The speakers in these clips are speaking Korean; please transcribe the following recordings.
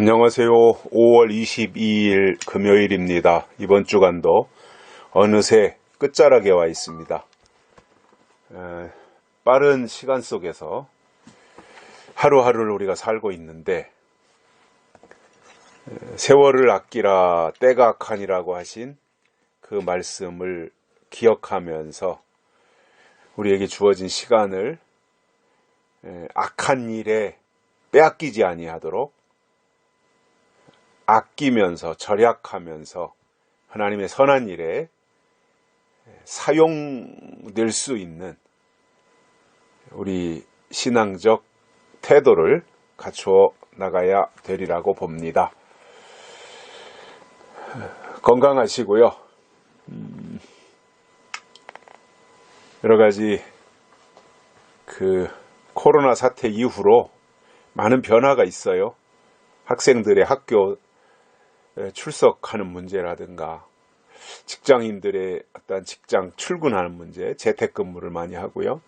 안녕하세요. 5월 22일 금요일입니다. 이번 주간도 어느새 끝자락에 와 있습니다. 에, 빠른 시간 속에서 하루하루를 우리가 살고 있는데 에, 세월을 아끼라 때가 악하니라고 하신 그 말씀을 기억하면서 우리에게 주어진 시간을 에, 악한 일에 빼앗기지 아니하도록 아끼면서 절약하면서 하나님의 선한 일에 사용될 수 있는 우리 신앙적 태도를 갖추어 나가야 되리라고 봅니다. 건강하시고요. 음, 여러 가지 그 코로나 사태 이후로 많은 변화가 있어요. 학생들의 학교 출석하는 문제라든가 직장인들의 어떤 직장 출근하는 문제, 재택근무를 많이 하고요.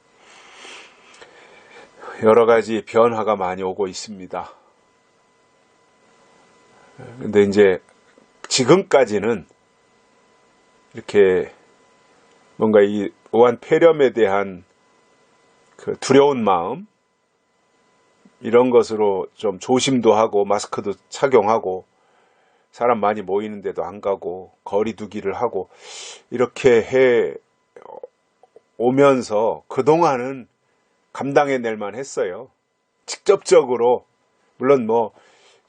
여러 가지 변화가 많이 오고 있습니다. 근데 이제 지금까지는 이렇게 뭔가 이 우한 폐렴에 대한 그 두려운 마음 이런 것으로 좀 조심도 하고 마스크도 착용하고 사람 많이 모이는데도 안 가고 거리 두기를 하고 이렇게 해 오면서 그동안은 감당해 낼 만 했어요. 직접적으로 물론 뭐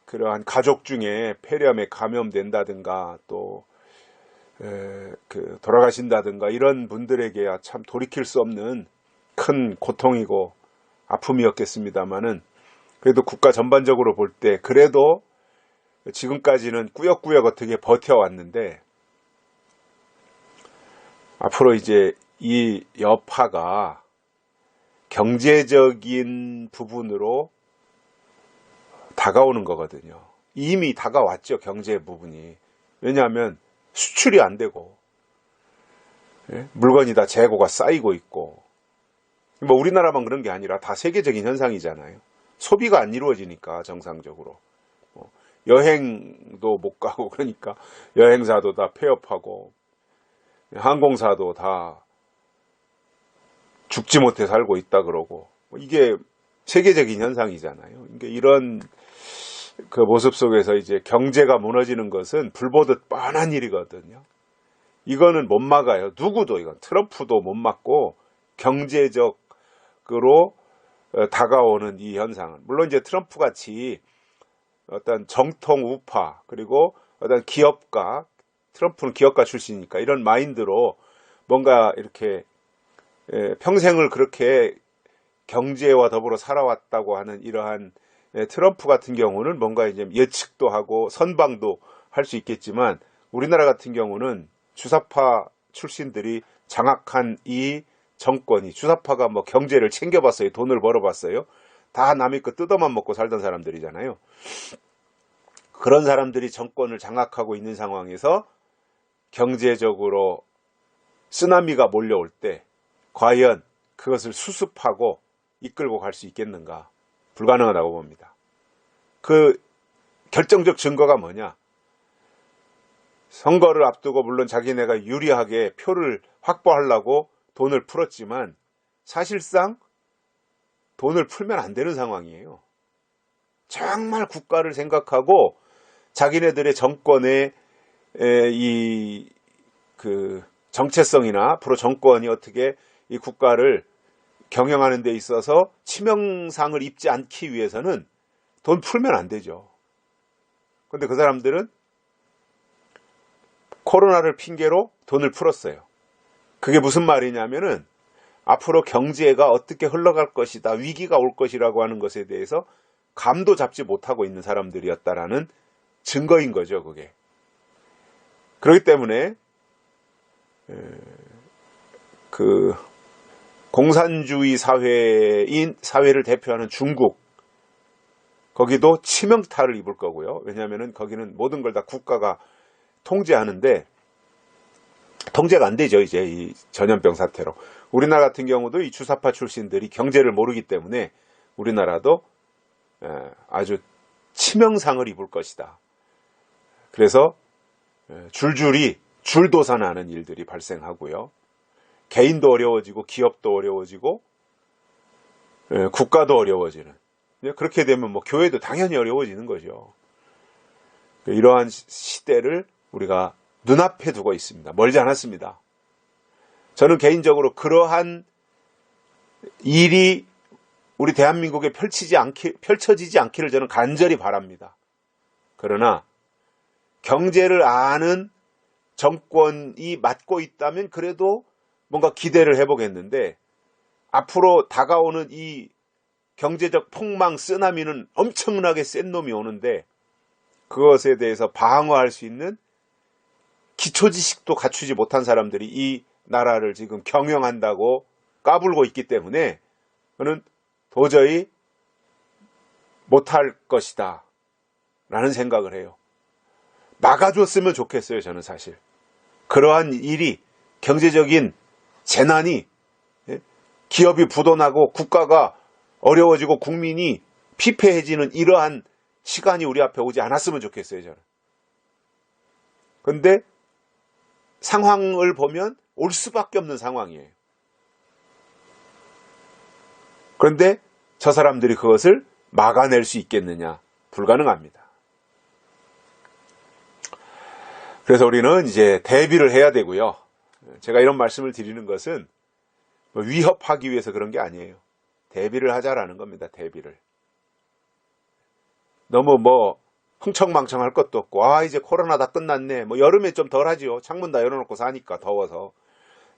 그러한 가족 중에 폐렴에 감염된다든가 또 그 돌아가신다든가 이런 분들에게야 참 돌이킬 수 없는 큰 고통이고 아픔이었겠습니다만은 그래도 국가 전반적으로 볼 때 그래도 지금까지는 꾸역꾸역 어떻게 버텨왔는데 앞으로 이제 이 여파가 경제적인 부분으로 다가오는 거거든요. 이미 다가왔죠. 경제 부분이. 왜냐하면 수출이 안 되고 예? 물건이 다 재고가 쌓이고 있고 뭐 우리나라만 그런 게 아니라 다 세계적인 현상이잖아요. 소비가 안 이루어지니까 정상적으로. 여행도 못 가고 그러니까 여행사도 다 폐업하고 항공사도 다 죽지 못해 살고 있다 그러고 뭐 이게 세계적인 현상이잖아요. 이게 이런 그 모습 속에서 이제 경제가 무너지는 것은 불보듯 뻔한 일이거든요. 이거는 못 막아요. 누구도 이건 트럼프도 못 막고 경제적으로 어, 다가오는 이 현상은 물론 이제 트럼프 같이 어떤 정통 우파 그리고 어떤 기업가 트럼프는 기업가 출신이니까 이런 마인드로 뭔가 이렇게 평생을 그렇게 경제와 더불어 살아왔다고 하는 이러한 트럼프 같은 경우는 뭔가 이제 예측도 하고 선방도 할 수 있겠지만 우리나라 같은 경우는 주사파 출신들이 장악한 이 정권이 주사파가 뭐 경제를 챙겨봤어요. 돈을 벌어봤어요. 다 남의 거 뜯어만 먹고 살던 사람들이잖아요. 그런 사람들이 정권을 장악하고 있는 상황에서 경제적으로 쓰나미가 몰려올 때 과연 그것을 수습하고 이끌고 갈 수 있겠는가? 불가능하다고 봅니다. 그 결정적 증거가 뭐냐? 선거를 앞두고 물론 자기네가 유리하게 표를 확보하려고 돈을 풀었지만 사실상 돈을 풀면 안 되는 상황이에요. 정말 국가를 생각하고 자기네들의 정권의 이 그 정체성이나 앞으로 정권이 어떻게 이 국가를 경영하는 데 있어서 치명상을 입지 않기 위해서는 돈 풀면 안 되죠. 근데 그 사람들은 코로나를 핑계로 돈을 풀었어요. 그게 무슨 말이냐면은 앞으로 경제가 어떻게 흘러갈 것이다, 위기가 올 것이라고 하는 것에 대해서 감도 잡지 못하고 있는 사람들이었다라는 증거인 거죠, 그게. 그렇기 때문에 그 공산주의 사회인 사회를 대표하는 중국 거기도 치명타를 입을 거고요. 왜냐하면 거기는 모든 걸 다 국가가 통제하는데 통제가 안 되죠. 이제 이 전염병 사태로 우리나라 같은 경우도 이 주사파 출신들이 경제를 모르기 때문에 우리나라도 아주 치명상을 입을 것이다. 그래서 에, 줄줄이 줄도산하는 일들이 발생하고요. 개인도 어려워지고 기업도 어려워지고 에, 국가도 어려워지는 예, 그렇게 되면 뭐 교회도 당연히 어려워지는 거죠. 이러한 시- 시대를 우리가 눈앞에 두고 있습니다. 멀지 않았습니다. 저는 개인적으로 그러한 일이 우리 대한민국에 펼치지 않기, 펼쳐지지 않기를 저는 간절히 바랍니다. 그러나 경제를 아는 정권이 맡고 있다면 그래도 뭔가 기대를 해보겠는데 앞으로 다가오는 이 경제적 폭망 쓰나미는 엄청나게 센 놈이 오는데 그것에 대해서 방어할 수 있는 기초 지식도 갖추지 못한 사람들이 이 나라를 지금 경영한다고 까불고 있기 때문에 저는 도저히 못할 것이다 라는 생각을 해요. 막아줬으면 좋겠어요, 저는 사실. 그러한 일이 경제적인 재난이 예? 기업이 부도나고 국가가 어려워지고 국민이 피폐해지는 이러한 시간이 우리 앞에 오지 않았으면 좋겠어요, 저는. 근데 상황을 보면 올 수밖에 없는 상황이에요. 그런데 저 사람들이 그것을 막아낼 수 있겠느냐? 불가능합니다. 그래서 우리는 이제 대비를 해야 되고요. 제가 이런 말씀을 드리는 것은 뭐 위협하기 위해서 그런 게 아니에요. 대비를 하자라는 겁니다. 대비를. 너무 뭐 흥청망청 할 것도 없고 아 이제 코로나 다 끝났네. 뭐 여름에 좀 덜하지요. 창문 다 열어놓고 사니까 더워서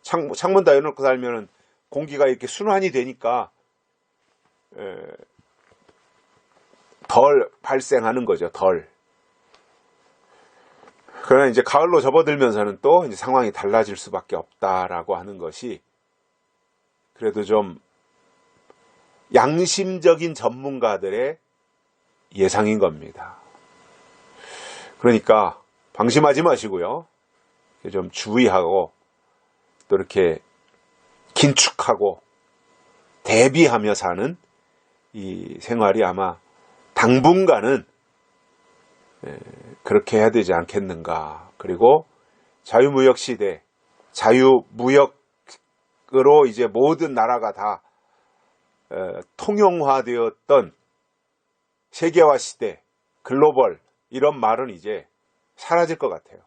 창, 창문 다 열어놓고 살면은 공기가 이렇게 순환이 되니까 에, 덜 발생하는 거죠. 덜. 그러나 이제 가을로 접어들면서는 또 이제 상황이 달라질 수밖에 없다라고 하는 것이 그래도 좀 양심적인 전문가들의 예상인 겁니다. 그러니까 방심하지 마시고요. 좀 주의하고 또 이렇게 긴축하고 대비하며 사는 이 생활이 아마 당분간은 에, 그렇게 해야 되지 않겠는가. 그리고 자유무역 시대, 자유무역으로 이제 모든 나라가 다 에, 통용화되었던 세계화 시대, 글로벌 이런 말은 이제 사라질 것 같아요.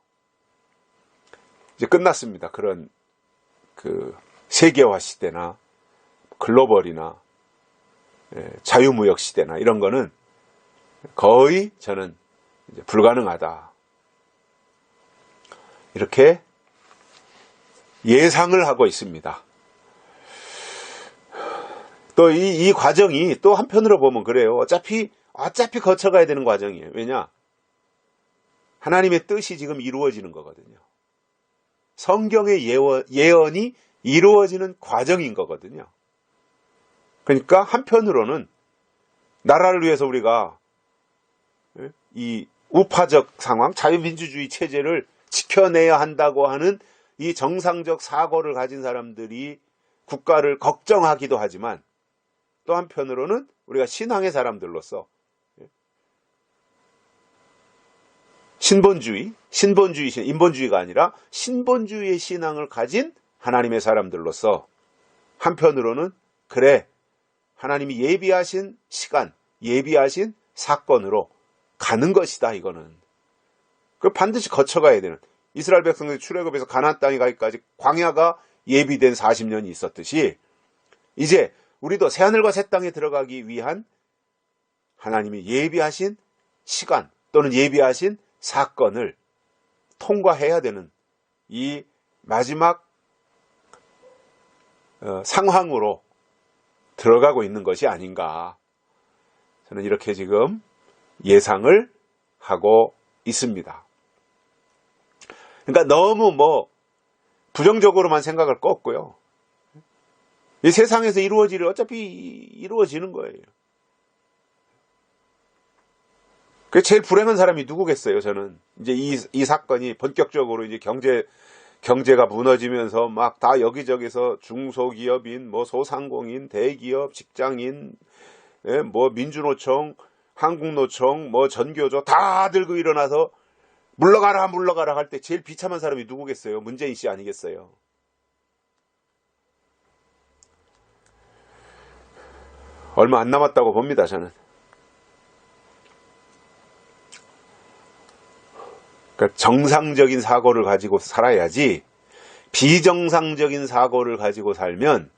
이제 끝났습니다. 그런 그 세계화 시대나 글로벌이나 에, 자유무역 시대나 이런 거는 거의 저는 불가능하다. 이렇게 예상을 하고 있습니다. 또 이 이 과정이 또 한편으로 보면 그래요. 어차피 어차피 거쳐가야 되는 과정이에요. 왜냐? 하나님의 뜻이 지금 이루어지는 거거든요. 성경의 예언, 예언 이 이루어지는 과정인 거거든요. 그러니까 한편으로는 나라를 위해서 우리가 예? 이 우파적 상황, 자유민주주의 체제를 지켜내야 한다고 하는 이 정상적 사고를 가진 사람들이 국가를 걱정하기도 하지만 또 한편으로는 우리가 신앙의 사람들로서 신본주의, 신본주의, 인본주의가 아니라 신본주의의 신앙을 가진 하나님의 사람들로서 한편으로는 그래 하나님이 예비하신 시간, 예비하신 사건으로 가는 것이다 이거는. 그 반드시 거쳐가야 되는 이스라엘 백성들이 출애굽에서 가나안 땅에 가기까지 광야가 예비된 40년이 있었듯이 이제 우리도 새 하늘과 새 땅에 들어가기 위한 하나님이 예비하신 시간 또는 예비하신 사건을 통과해야 되는 이 마지막 어, 상황으로 들어가고 있는 것이 아닌가. 저는 이렇게 지금 예상을 하고 있습니다. 그러니까 너무 뭐 부정적으로만 생각할 거 없고요. 이 세상에서 이루어질 일 어차피 이루어지는 거예요. 그 제일 불행한 사람이 누구겠어요, 저는. 이제 이, 이 사건이 본격적으로 이제 경제, 경제가 무너지면서 막 다 여기저기서 중소기업인, 뭐 소상공인, 대기업, 직장인, 예, 뭐 민주노총, 한국노총, 뭐 전교조 다 들고 일어나서 물러가라 물러가라 할 때 제일 비참한 사람이 누구겠어요? 문재인 씨 아니겠어요? 얼마 안 남았다고 봅니다, 저는. 그러니까 정상적인 사고를 가지고 살아야지 비정상적인 사고를 가지고 살면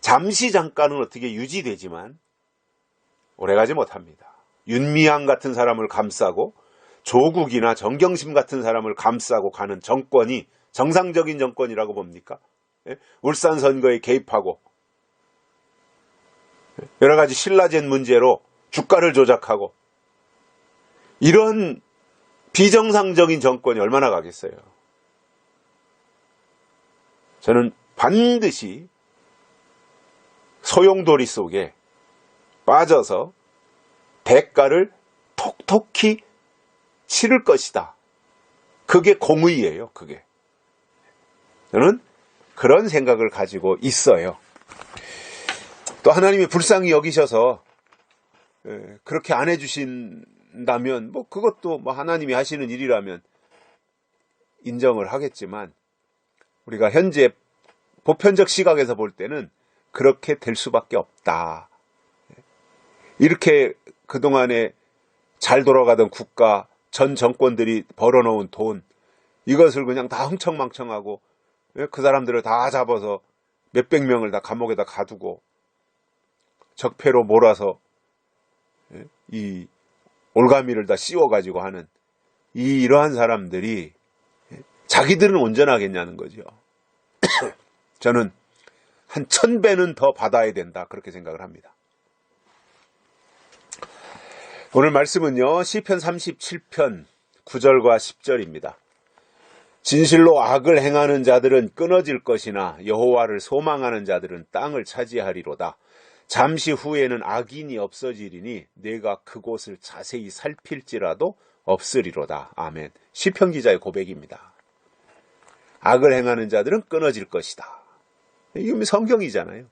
잠시 잠깐은 어떻게 유지되지만 오래가지 못합니다. 윤미향 같은 사람을 감싸고 조국이나 정경심 같은 사람을 감싸고 가는 정권이 정상적인 정권이라고 봅니까? 예? 울산 선거에 개입하고 여러 가지 신라젠 문제로 주가를 조작하고 이런 비정상적인 정권이 얼마나 가겠어요? 저는 반드시 소용돌이 속에 빠져서 대가를 톡톡히 치를 것이다. 그게 공의예요, 그게. 저는 그런 생각을 가지고 있어요. 또 하나님이 불쌍히 여기셔서 예, 그렇게 안 해주신 다면 뭐 그것도 뭐 하나님이 하시는 일이라면 인정을 하겠지만 우리가 현재 보편적 시각에서 볼 때는 그렇게 될 수밖에 없다. 이렇게 그동안에 잘 돌아가던 국가 전 정권들이 벌어놓은 돈 이것을 그냥 다 흥청망청하고 예, 그 사람들을 다 잡아서 몇백 명을 다 감옥에다 가두고 적폐로 몰아서 예, 이 올가미를 다 씌워가지고 하는 이 이러한 사람들이 예, 자기들은 온전하겠냐는 거죠. 저는 한 천 배는 더 받아야 된다 그렇게 생각을 합니다. 오늘 말씀은요 시편 37편 9절과 10절입니다. 진실로 악을 행하는 자들은 끊어질 것이나 여호와를 소망하는 자들은 땅을 차지하리로다. 잠시 후에는 악인이 없어지리니 내가 그곳을 자세히 살필지라도 없으리로다. 아멘. 시편 기자의 고백입니다. 악을 행하는 자들은 끊어질 것이다. 이게 성경이잖아요.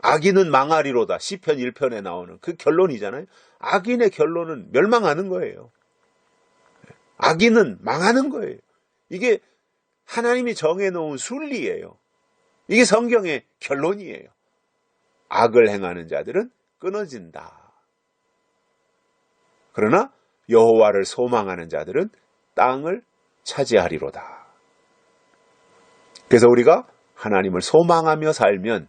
악인은 망하리로다. 시편 1편에 나오는 그 결론이잖아요. 악인의 결론은 멸망하는 거예요. 악인은 망하는 거예요. 이게 하나님이 정해놓은 순리예요. 이게 성경의 결론이에요. 악을 행하는 자들은 끊어진다. 그러나 여호와를 소망하는 자들은 땅을 차지하리로다. 그래서 우리가 하나님을 소망하며 살면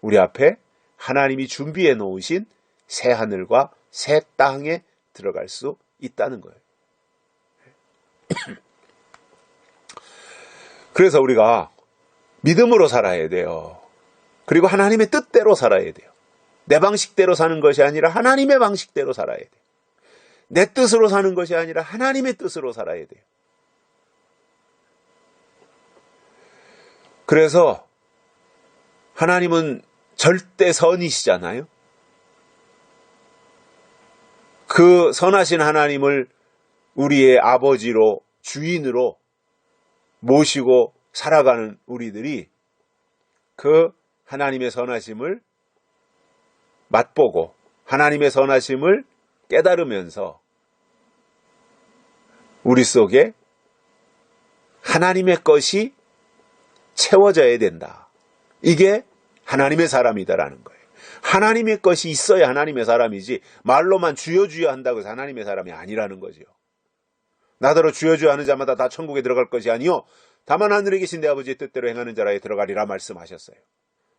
우리 앞에 하나님이 준비해 놓으신 새 하늘과 새 땅에 들어갈 수 있다는 거예요. 그래서 우리가 믿음으로 살아야 돼요. 그리고 하나님의 뜻대로 살아야 돼요. 내 방식대로 사는 것이 아니라 하나님의 방식대로 살아야 돼요. 내 뜻으로 사는 것이 아니라 하나님의 뜻으로 살아야 돼요. 그래서 하나님은 절대 선이시잖아요. 그 선하신 하나님을 우리의 아버지로 주인으로 모시고 살아가는 우리들이 그 하나님의 선하심을 맛보고 하나님의 선하심을 깨달으면서 우리 속에 하나님의 것이 채워져야 된다. 이게 하나님의 사람이다라는 거예요. 하나님의 것이 있어야 하나님의 사람이지 말로만 주여 주여 한다고 해서 하나님의 사람이 아니라는 거죠. 나더러 주여 주여 하는 자마다 다 천국에 들어갈 것이 아니요 다만 하늘에 계신 내 아버지의 뜻대로 행하는 자라에 들어가리라 말씀하셨어요.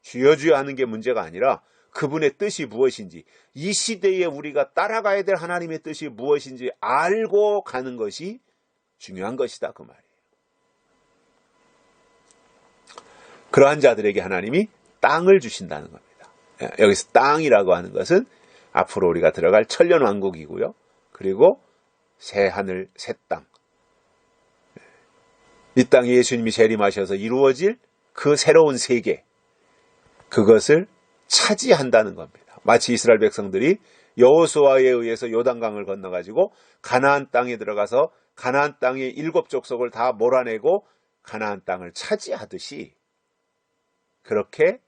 주여 하는 게 문제가 아니라 그분의 뜻이 무엇인지 이 시대에 우리가 따라가야 될 하나님의 뜻이 무엇인지 알고 가는 것이 중요한 것이다 그 말이에요. 그러한 자들에게 하나님이 땅을 주신다는 겁니다. 예, 여기서 땅이라고 하는 것은 앞으로 우리가 들어갈 천년 왕국이고요. 그리고 새 하늘, 새 땅. 이 땅에 예수님이 재림하셔서 이루어질 그 새로운 세계. 그것을 차지한다는 겁니다. 마치 이스라엘 백성들이 여호수아에 의해서 요단강을 건너가지고 가나안 땅에 들어가서 가나안 땅의 일곱 족속을 다 몰아내고 가나안 땅을 차지하듯이 그렇게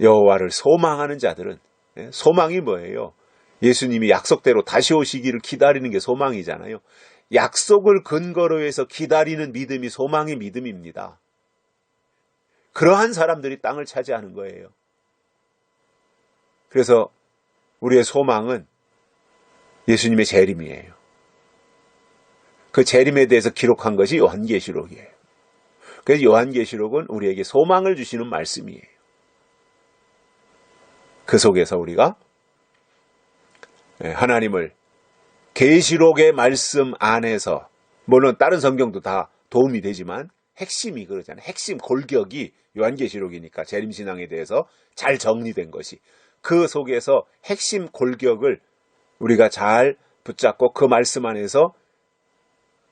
여호와를 소망하는 자들은 예, 소망이 뭐예요? 예수님이 약속대로 다시 오시기를 기다리는 게 소망이잖아요. 약속을 근거로 해서 기다리는 믿음이 소망의 믿음입니다. 그러한 사람들이 땅을 차지하는 거예요. 그래서 우리의 소망은 예수님의 재림이에요. 그 재림에 대해서 기록한 것이 요한계시록이에요. 그래서 요한계시록은 우리에게 소망을 주시는 말씀이에요. 그 속에서 우리가 예, 하나님을 계시록의 말씀 안에서 물론 다른 성경도 다 도움이 되지만 핵심이 그러잖아요. 핵심 골격이 요한계시록이니까 재림신앙에 대해서 잘 정리된 것이 그 속에서 핵심 골격을 우리가 잘 붙잡고 그 말씀 안에서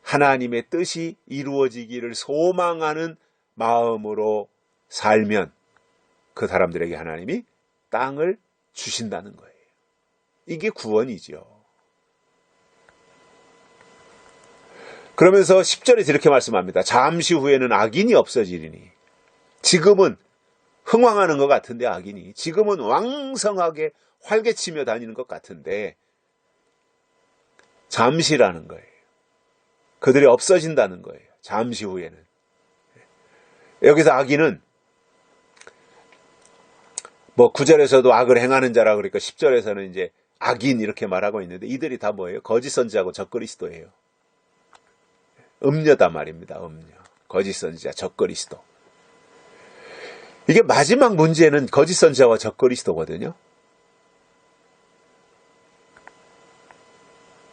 하나님의 뜻이 이루어지기를 소망하는 마음으로 살면 그 사람들에게 하나님이 땅을 주신다는 거예요. 이게 구원이죠. 그러면서 10절에서 이렇게 말씀합니다. 잠시 후에는 악인이 없어지리니 지금은 흥왕하는 것 같은데 악인이 지금은 왕성하게 활개치며 다니는 것 같은데 잠시라는 거예요. 그들이 없어진다는 거예요. 잠시 후에는. 여기서 악인은 뭐 9절에서도 악을 행하는 자라 그러니까 10절에서는 이제 악인 이렇게 말하고 있는데 이들이 다 뭐예요? 거짓 선지자고 적그리스도예요. 음녀다 말입니다. 음녀. 거짓 선지자, 적그리스도. 이게 마지막 문제는 거짓 선지자와 적그리스도거든요.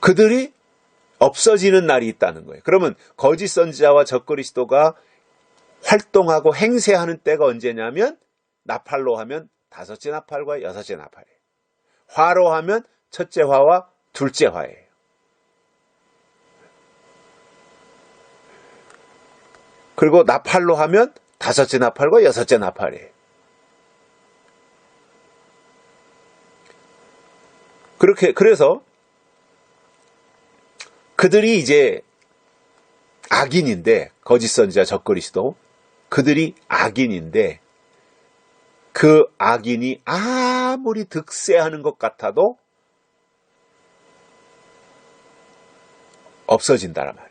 그들이 없어지는 날이 있다는 거예요. 그러면 거짓 선지자와 적그리스도가 활동하고 행세하는 때가 언제냐면 나팔로 하면 다섯째 나팔과 여섯째 나팔이에요. 화로 하면 첫째 화와 둘째 화예요. 그리고 나팔로 하면 다섯째 나팔과 여섯째 나팔이에요. 그렇게 그래서 그들이 이제 악인인데 거짓 선지자 적그리스도 그들이 악인인데 그 악인이 아무리 득세하는 것 같아도 없어진다란 말입니다.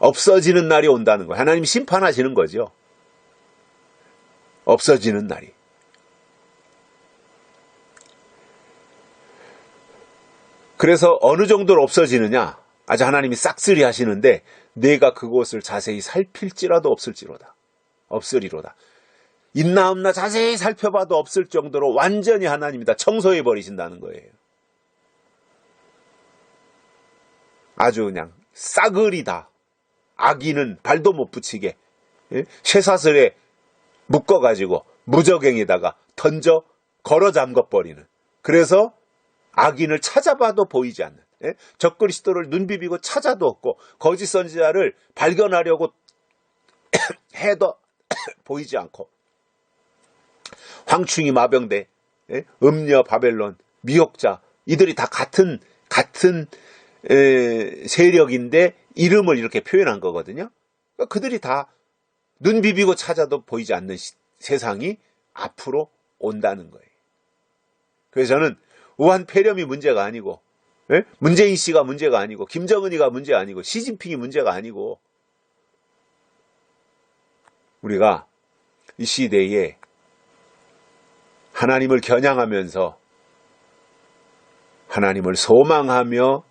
없어지는 날이 온다는 거예요. 하나님 심판하시는 거죠. 없어지는 날이. 그래서 어느 정도로 없어지느냐? 아주 하나님이 싹쓸이 하시는데 내가 그곳을 자세히 살필지라도 없을지로다. 없으리로다. 있나 없나 자세히 살펴봐도 없을 정도로 완전히 하나님이 다 청소해 버리신다는 거예요. 아주 그냥 싸그리 다. 아기는 발도 못 붙이게 예? 쇠사슬에 묶어가지고 무적행에다가 던져 걸어 잠궈버리는 그래서 악인을 찾아봐도 보이지 않는 예? 적그리스도를 눈 비비고 찾아도 없고 거짓 선지자를 발견하려고 해도 보이지 않고 황충이 마병대 예? 음녀 바벨론 미혹자 이들이 다 같은 같은 에, 세력인데 이름을 이렇게 표현한 거거든요. 그러니까 그들이 다 눈 비비고 찾아도 보이지 않는 시, 세상이 앞으로 온다는 거예요. 그래서 저는 우한 폐렴이 문제가 아니고 예? 문재인 씨가 문제가 아니고 김정은이가 문제 아니고 시진핑이 문제가 아니고 우리가 이 시대에 하나님을 겨냥하면서 하나님을 소망하며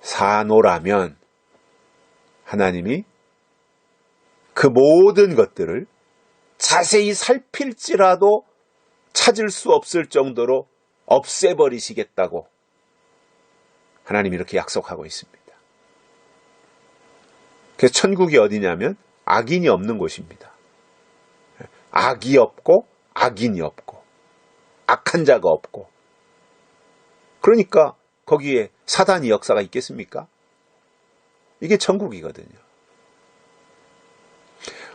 사노라면 하나님이 그 모든 것들을 자세히 살필지라도 찾을 수 없을 정도로 없애버리시겠다고 하나님이 이렇게 약속하고 있습니다. 그래서 천국이 어디냐면 악인이 없는 곳입니다. 악이 없고 악인이 없고 악한 자가 없고 그러니까 거기에 사단이 역사가 있겠습니까? 이게 천국이거든요.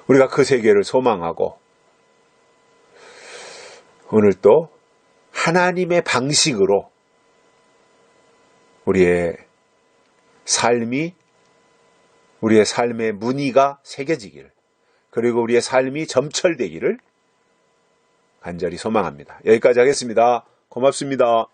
우리가 그 세계를 소망하고 오늘 또 하나님의 방식으로 우리의 삶이 우리의 삶의 무늬가 새겨지기를 그리고 우리의 삶이 점철되기를 간절히 소망합니다. 여기까지 하겠습니다. 고맙습니다.